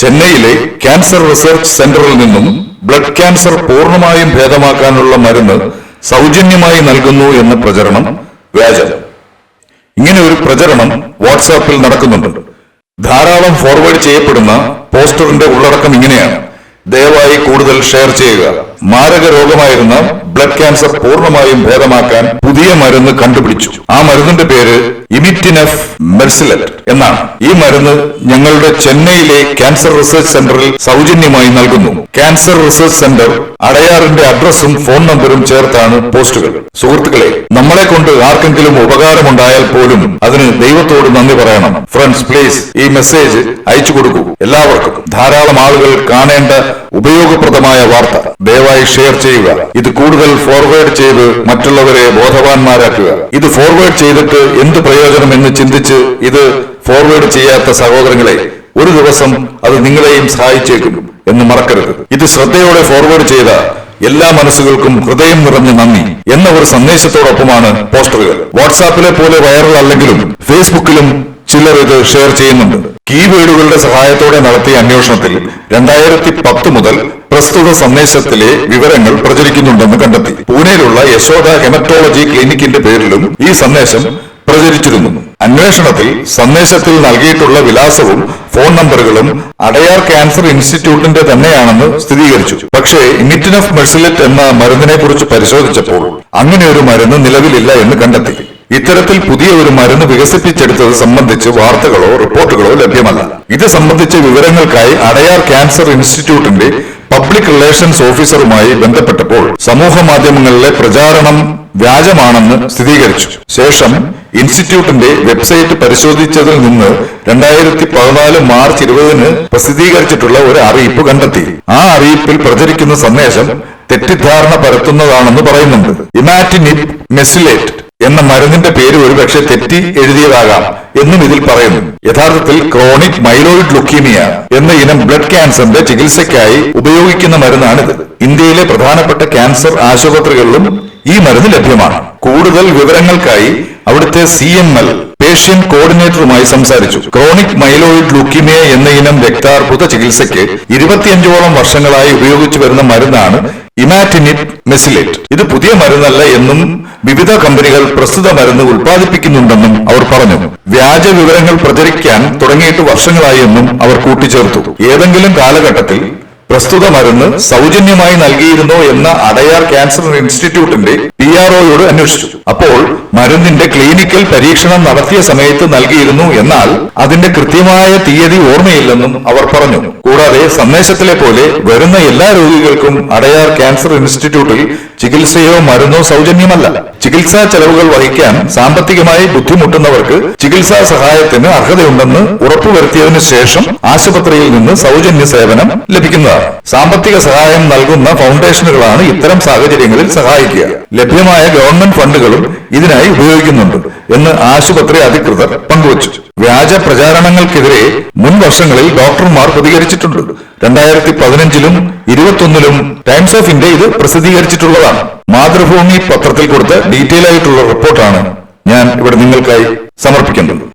ചെന്നൈയിലെ cancer research സെന്ററിൽ നിന്നും ബ്ലഡ് ക്യാൻസർ പൂർണമായും ഭേദമാക്കാനുള്ള മരുന്ന് സൗജന്യമായി നൽകുന്നു എന്ന പ്രചരണം വ്യാജം. ഇങ്ങനെ ഒരു പ്രചരണം വാട്സാപ്പിൽ നടക്കുന്നുണ്ട്. ധാരാളം ഫോർവേഡ് ചെയ്യപ്പെടുന്ന പോസ്റ്ററിന്റെ ഉള്ളടക്കം ഇങ്ങനെയാണ്. ദയവായി കൂടുതൽ ഷെയർ ചെയ്യുക. മാരക രോഗമായിരുന്ന ബ്ലഡ് ക്യാൻസർ പൂർണമായും ഭേദമാക്കാൻ പുതിയ മരുന്ന് കണ്ടുപിടിച്ചു. ആ മരുന്നിന്റെ പേര് ഇമിറ്റിനെഫ് മെർസിലറ്റ് എന്നാണ്. ഈ മരുന്ന് ഞങ്ങളുടെ ചെന്നൈയിലെ ക്യാൻസർ റിസർച്ച് സെന്ററിൽ സൗജന്യമായി നൽകുന്നു. ക്യാൻസർ റിസർച്ച് സെന്റർ അടയാറിന്റെ അഡ്രസ്സും ഫോൺ നമ്പറും ചേർത്താണ് പോസ്റ്റുകൾ. സുഹൃത്തുക്കളെ നമ്മളെ കൊണ്ട് ആർക്കെങ്കിലും ഉപകാരമുണ്ടായാൽ പോലും അതിന് ദൈവത്തോട് നന്ദി പറയണം. ഫ്രണ്ട്സ് പ്ലീസ് ഈ മെസ്സേജ് അയച്ചു കൊടുക്കൂ. എല്ലാവർക്കും ധാരാളം ആളുകൾ കാണേണ്ട ഉപയോഗപ്രദമായ വാർത്ത. ദയവായി ഷെയർ ചെയ്യുക. ഇത് കൂടുതൽ ഫോർവേഡ് ചെയ്ത് മറ്റുള്ളവരെ ബോധവാന്മാരാക്കുക. ഇത് ഫോർവേഡ് ചെയ്തിട്ട് എന്ത് പ്രയോജനം എന്ന് ചിന്തിച്ച് ഇത് ഫോർവേഡ് ചെയ്യാത്ത സഹോദരങ്ങളെ ഒരു ദിവസം അത് നിങ്ങളെയും സഹായിച്ചേക്കും എന്ന് മറക്കരുത്. ഇത് ശ്രദ്ധയോടെ ഫോർവേഡ് ചെയ്ത എല്ലാ മനസ്സുകൾക്കും ഹൃദയം നിറഞ്ഞ നന്ദി എന്ന ഒരു സന്ദേശത്തോടൊപ്പമാണ് പോസ്റ്ററുകൾ. വാട്സാപ്പിലെ പോലെ വൈറൽ അല്ലെങ്കിലും ഫേസ്ബുക്കിലും ചിലർ ഇത് ഷെയർ ചെയ്യുന്നുണ്ട്. കീവേഡുകളുടെ സഹായത്തോടെ നടത്തിയ അന്വേഷണത്തിൽ രണ്ടായിരത്തി പത്ത് മുതൽ പ്രസ്തുത സന്ദേശത്തിലെ വിവരങ്ങൾ പ്രചരിക്കുന്നുണ്ടെന്ന് കണ്ടെത്തി. പൂനെയിലുള്ള യശോദ ഹെമറ്റോളജി ക്ലിനിക്കിന്റെ പേരിലും ഈ സന്ദേശം പ്രചരിച്ചിരുന്നു. അന്വേഷണത്തിൽ സന്ദേശത്തിൽ നൽകിയിട്ടുള്ള വിലാസവും ഫോൺ നമ്പറുകളും അടയാർ ക്യാൻസർ ഇൻസ്റ്റിറ്റ്യൂട്ടിന്റെ തന്നെയാണെന്ന് സ്ഥിരീകരിച്ചു. പക്ഷേ ഇമിറ്റിനഫ് മെർസിലറ്റ് എന്ന മരുന്നിനെ കുറിച്ച് പരിശോധിച്ചപ്പോൾ അങ്ങനെ ഒരു മരുന്ന് നിലവിലില്ല എന്ന് കണ്ടെത്തി. ഇത്തരത്തിൽ പുതിയ ഒരു മരുന്ന് വികസിപ്പിച്ചെടുത്തത് സംബന്ധിച്ച് വാർത്തകളോ റിപ്പോർട്ടുകളോ ലഭ്യമല്ല. ഇത് സംബന്ധിച്ച വിവരങ്ങൾക്കായി അടയാർ ക്യാൻസർ ഇൻസ്റ്റിറ്റ്യൂട്ടിന്റെ പബ്ലിക് റിലേഷൻസ് ഓഫീസറുമായി ബന്ധപ്പെട്ടപ്പോൾ സമൂഹ മാധ്യമങ്ങളിലെ പ്രചാരണം വ്യാജമാണെന്ന് സ്ഥിരീകരിച്ചു. ശേഷം ഇൻസ്റ്റിറ്റ്യൂട്ടിന്റെ വെബ്സൈറ്റ് പരിശോധിച്ചതിൽ നിന്ന് രണ്ടായിരത്തി പതിനാല് മാർച്ച് ഇരുപതിന് പ്രസിദ്ധീകരിച്ചിട്ടുള്ള ഒരു അറിയിപ്പ് കണ്ടെത്തി. ആ അറിയിപ്പിൽ പ്രചരിക്കുന്ന സന്ദേശം തെറ്റിദ്ധാരണ പരത്തുന്നതാണെന്ന് പറയുന്നുണ്ട്. ഇമാറ്റിനിപ് മെസിലേറ്റ് എന്ന മരുന്നിന്റെ പേര് ഒരുപക്ഷെ തെറ്റി എഴുതിയതാകാം എന്നും ഇതിൽ പറയുന്നു. യഥാർത്ഥത്തിൽ ക്രോണിക് മൈലോയിഡ് ലുക്കീമിയ എന്ന ഇനം ബ്ലഡ് ക്യാൻസറിന്റെ ചികിത്സയ്ക്കായി ഉപയോഗിക്കുന്ന മരുന്നാണിത്. ഇന്ത്യയിലെ പ്രധാനപ്പെട്ട ക്യാൻസർ ആശുപത്രികളിലും ഈ മരുന്ന് ലഭ്യമാണ്. കൂടുതൽ വിവരങ്ങൾക്കായി അവിടുത്തെ സി എം എൽ പേഷ്യന്റ് കോർഡിനേറ്ററുമായി സംസാരിച്ചു. ക്രോണിക് മൈലോയിഡ് ലുക്കീമിയ എന്ന ഇനം രക്താർബുദ ചികിത്സയ്ക്ക് ഇരുപത്തിയഞ്ചോളം വർഷങ്ങളായി ഉപയോഗിച്ചു വരുന്ന മരുന്നാണ് ഇമാറ്റിനിപ് മെസിലേറ്റ് ഇത് പുതിയ മരുന്നല്ല എന്നും വിവിധ കമ്പനികൾ പ്രസ്തുത മരുന്ന് ഉൽപ്പാദിപ്പിക്കുന്നുണ്ടെന്നും അവർ പറഞ്ഞു. വ്യാജ വിവരങ്ങൾ പ്രചരിക്കാൻ തുടങ്ങിയിട്ട് വർഷങ്ങളായി എന്നും അവർ കൂട്ടിച്ചേർത്തു. ഏതെങ്കിലും കാലഘട്ടത്തിൽ പ്രസ്തുത മരുന്ന് സൗജന്യമായി നൽകിയിരുന്നോ എന്ന അടയാർ ക്യാൻസർ ഇൻസ്റ്റിറ്റ്യൂട്ടിന്റെ പി ആർഒയോട് അന്വേഷിച്ചു. അപ്പോൾ മരുന്നിന്റെ ക്ലിനിക്കൽ പരീക്ഷണം നടത്തിയ സമയത്ത് നൽകിയിരുന്നു എന്നാൽ അതിന്റെ കൃത്യമായ തീയതി ഓർമ്മയില്ലെന്നും അവർ പറഞ്ഞു. കൂടാതെ സന്ദേശത്തിലെ പോലെ വരുന്ന എല്ലാ രോഗികൾക്കും അടയാർ ക്യാൻസർ ഇൻസ്റ്റിറ്റ്യൂട്ടിൽ ചികിത്സയോ മരുന്നോ സൗജന്യമല്ല. ചികിത്സാ ചെലവുകൾ വഹിക്കാൻ സാമ്പത്തികമായി ബുദ്ധിമുട്ടുന്നവർക്ക് ചികിത്സാ സഹായത്തിന് അർഹതയുണ്ടെന്ന് ഉറപ്പുവരുത്തിയതിനു ശേഷം ആശുപത്രിയിൽ നിന്ന് സൗജന്യ സേവനം ലഭിക്കുന്നതാണ്. സാമ്പത്തിക സഹായം നൽകുന്ന ഫൗണ്ടേഷനുകളാണ് ഇത്തരം സാഹചര്യങ്ങളിൽ സഹായിക്കുക. ലഭ്യമായ ഗവൺമെന്റ് ഫണ്ടുകളും ഇതിനായി ഉപയോഗിക്കുന്നുണ്ട് എന്ന് ആശുപത്രി അധികൃതർ പങ്കുവച്ചു. വ്യാജ പ്രചാരണങ്ങൾക്കെതിരെ മുൻ വർഷങ്ങളിൽ ഡോക്ടർമാർ പ്രതികരിച്ചിട്ടുണ്ട്. രണ്ടായിരത്തി പതിനഞ്ചിലും ഇരുപത്തൊന്നിലും ടൈംസ് ഓഫ് ഇന്ത്യ ഇത് പ്രസിദ്ധീകരിച്ചിട്ടുള്ളതാണ്. മാതൃഭൂമി പത്രത്തിൽ കൊടുത്ത ഡീറ്റെയിൽ ആയിട്ടുള്ള റിപ്പോർട്ടാണ് ഞാൻ ഇവിടെ നിങ്ങൾക്കായി സമർപ്പിക്കുന്നത്.